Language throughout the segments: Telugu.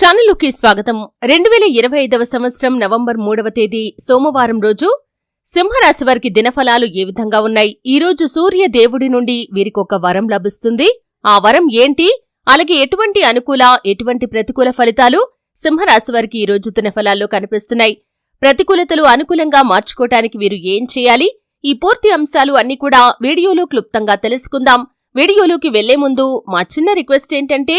ఛానలుకి స్వాగతం. రెండు వేల ఇరవై ఐదవ సంవత్సరం నవంబర్ మూడవ తేదీ సోమవారం రోజు సింహరాశి వారికి దినఫలాలు ఏ విధంగా ఉన్నాయి? ఈ రోజు సూర్య దేవుడి నుండి వీరికొక వరం లభిస్తుంది. ఆ వరం ఏంటి? అలాగే ఎటువంటి అనుకూల ఎటువంటి ప్రతికూల ఫలితాలు సింహరాశి వారికి ఈ రోజు దినఫలాల్లో కనిపిస్తున్నాయి? ప్రతికూలతలు అనుకూలంగా మార్చుకోవటానికి వీరు ఏం చేయాలి? ఈ పూర్తి అంశాలు అన్ని కూడా వీడియోలో క్లుప్తంగా తెలుసుకుందాం. వీడియోలోకి వెళ్ళే ముందు మా చిన్న రిక్వెస్ట్ ఏంటంటే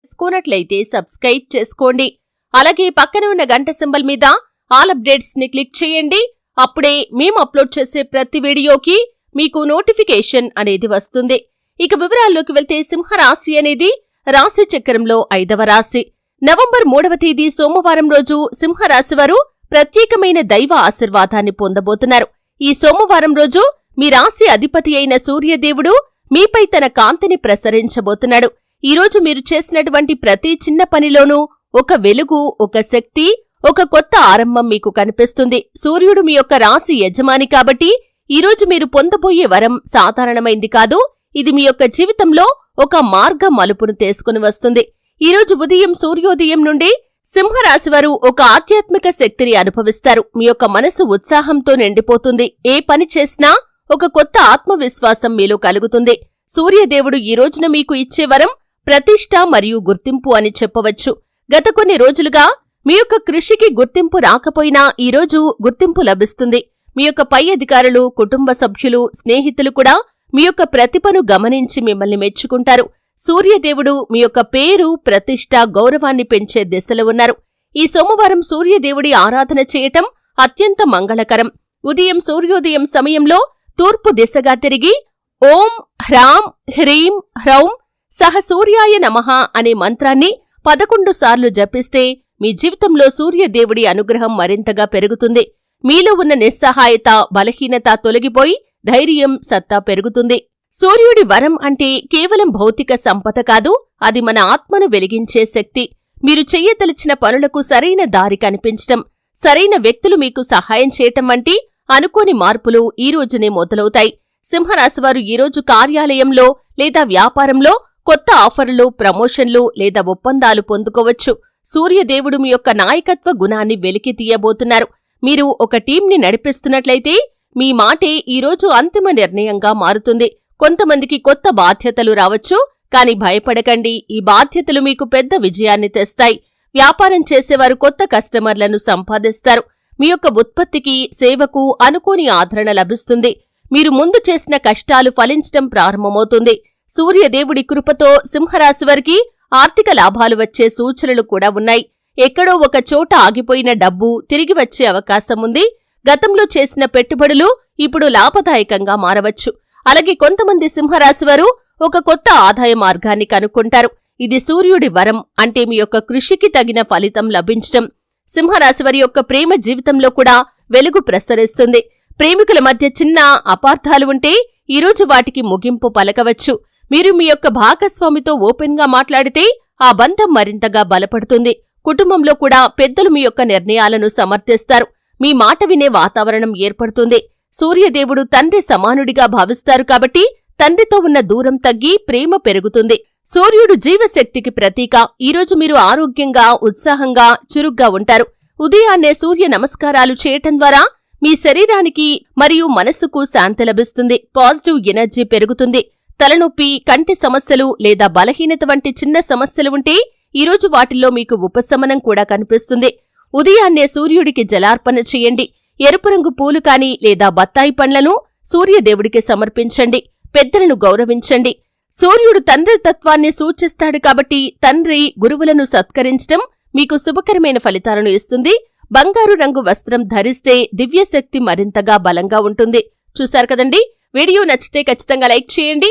చేసుకోనట్లయితే సబ్స్క్రైబ్ చేసుకోండి. అలాగే పక్కన ఉన్న గంట సింబల్ మీద ఆల్ అప్డేట్స్ని క్లిక్ చేయండి. అప్పుడే మేము అప్లోడ్ చేసే ప్రతి వీడియోకి మీకు నోటిఫికేషన్ అనేది వస్తుంది. ఇక వివరాల్లోకి వెళ్తే సింహరాశి అనేది రాశి చక్రంలో ఐదవ రాశి. నవంబర్ మూడవ తేదీ సోమవారం రోజు సింహరాశి వారు ప్రత్యేకమైన దైవ ఆశీర్వాదాన్ని పొందబోతున్నారు. ఈ సోమవారం రోజు మీ రాశి అధిపతి అయిన సూర్యదేవుడు మీపై తన కాంతిని ప్రసరించబోతున్నాడు. ఈరోజు మీరు చేసినటువంటి ప్రతి చిన్న పనిలోనూ ఒక వెలుగు ఒక శక్తి ఒక కొత్త ఆరంభం మీకు కనిపిస్తుంది. సూర్యుడు మీ యొక్క రాశి యజమాని కాబట్టి ఈరోజు మీరు పొందబోయే వరం సాధారణమైంది కాదు. ఇది మీ యొక్క జీవితంలో ఒక మార్గ మలుపును తీసుకుని వస్తుంది. ఈరోజు ఉదయం సూర్యోదయం నుండి సింహరాశివారు ఒక ఆధ్యాత్మిక శక్తిని అనుభవిస్తారు. మీ యొక్క మనసు ఉత్సాహంతో నిండిపోతుంది. ఏ పని చేసినా ఒక కొత్త ఆత్మవిశ్వాసం మీలో కలుగుతుంది. సూర్యదేవుడు ఈ రోజున మీకు ఇచ్చే వరం ప్రతిష్ట మరియు గుర్తింపు అని చెప్పవచ్చు. గత కొన్ని రోజులుగా మీ యొక్క కృషికి గుర్తింపు రాకపోయినా ఈరోజు గుర్తింపు లభిస్తుంది. మీ యొక్క పై అధికారులు కుటుంబ సభ్యులు స్నేహితులు కూడా మీ యొక్క ప్రతిభను గమనించి మిమ్మల్ని మెచ్చుకుంటారు. సూర్యదేవుడు మీ యొక్క పేరు ప్రతిష్ట గౌరవాన్ని పెంచే దిశలో ఉన్నారు. ఈ సోమవారం సూర్యదేవుడి ఆరాధన చేయటం అత్యంత మంగళకరం. ఉదయం సూర్యోదయం సమయంలో తూర్పు దిశగా తిరిగి ఓం హ్రాం హ్రీం హ్రౌం సహ సూర్యాయ నమః అనే మంత్రాన్ని పదకొండు సార్లు జపిస్తే మీ జీవితంలో సూర్యదేవుడి అనుగ్రహం మరింతగా పెరుగుతుంది. మీలో ఉన్న నిస్సహాయత బలహీనత తొలగిపోయి ధైర్యం సత్తా పెరుగుతుంది. సూర్యుడి వరం అంటే కేవలం భౌతిక సంపద కాదు అది మన ఆత్మను వెలిగించే శక్తి. మీరు చెయ్యదలిచిన పనులకు సరైన దారి కనిపించటం సరైన వ్యక్తులు మీకు సహాయం చేయటం వంటి అనుకోని మార్పులు ఈ రోజునే మొదలవుతాయి. సింహరాశివారు ఈరోజు కార్యాలయంలో లేదా వ్యాపారంలో కొత్త ఆఫర్లు ప్రమోషన్లు లేదా ఒప్పందాలు పొందుకోవచ్చు. సూర్యదేవుడు మీ యొక్క నాయకత్వ గుణాన్ని వెలికి తీయబోతున్నారు. మీరు ఒక టీంని నడిపిస్తున్నట్లయితే మీ మాటే ఈరోజు అంతిమ నిర్ణయంగా మారుతుంది. కొంతమందికి కొత్త బాధ్యతలు రావచ్చు కాని భయపడకండి. ఈ బాధ్యతలు మీకు పెద్ద విజయాన్ని తెస్తాయి. వ్యాపారం చేసేవారు కొత్త కస్టమర్లను సంపాదిస్తారు. మీ యొక్క ఉత్పత్తికి సేవకు అనుకోని ఆదరణ లభిస్తుంది. మీరు ముందు చేసిన కష్టాలు ఫలించటం ప్రారంభమవుతుంది. సూర్యదేవుడి కృపతో సింహరాశివారికి ఆర్థిక లాభాలు వచ్చే సూచనలు కూడా ఉన్నాయి. ఎక్కడో ఒక చోట ఆగిపోయిన డబ్బు తిరిగి వచ్చే అవకాశం ఉంది. గతంలో చేసిన పెట్టుబడులు ఇప్పుడు లాభదాయకంగా మారవచ్చు. అలాగే కొంతమంది సింహరాశివారు ఒక కొత్త ఆదాయ మార్గాన్ని కనుక్కుంటారు. ఇది సూర్యుడి వరం అంటే మీ యొక్క కృషికి తగిన ఫలితం లభించటం సింహరాశివారి యొక్క ప్రేమ జీవితంలో కూడా వెలుగు ప్రసరిస్తుంది. ప్రేమికుల మధ్య చిన్న అపార్థాలు ఉంటే ఈరోజు వాటికి ముగింపు పలకవచ్చు. మీరు మీ యొక్క భాగస్వామితో ఓపెన్గా మాట్లాడితే ఆ బంధం మరింతగా బలపడుతుంది. కుటుంబంలో కూడా పెద్దలు మీ యొక్క నిర్ణయాలను సమర్థిస్తారు. మీ మాట వినే వాతావరణం ఏర్పడుతుంది. సూర్యదేవుడు తండ్రి సమానుడిగా భావిస్తారు కాబట్టి తండ్రితో ఉన్న దూరం తగ్గి ప్రేమ పెరుగుతుంది. సూర్యుడు జీవశక్తికి ప్రతీక. ఈరోజు మీరు ఆరోగ్యంగా ఉత్సాహంగా చురుగ్గా ఉంటారు. ఉదయాన్నే సూర్య నమస్కారాలు చేయటం ద్వారా మీ శరీరానికి మరియు మనస్సుకు శాంతి లభిస్తుంది. పాజిటివ్ ఎనర్జీ పెరుగుతుంది. తలనొప్పి కంటి సమస్యలు లేదా బలహీనత వంటి చిన్న సమస్యలు ఉంటే ఈరోజు వాటిల్లో మీకు ఉపశమనం కూడా కనిపిస్తుంది. ఉదయాన్నే సూర్యుడికి జలార్పణ చేయండి. ఎరుపు రంగు పూలు కాని లేదా బత్తాయి పండ్లను సూర్యదేవుడికి సమర్పించండి. పెద్దలను గౌరవించండి. సూర్యుడు తండ్రి తత్వాన్ని సూచిస్తాడు కాబట్టి తండ్రి గురువులను సత్కరించడం మీకు శుభకరమైన ఫలితాలను ఇస్తుంది. బంగారు రంగు వస్త్రం ధరిస్తే దివ్యశక్తి మరింతగా బలంగా ఉంటుంది. చూశారు కదండి? వీడియో నచ్చితే ఖచ్చితంగా లైక్ చేయండి.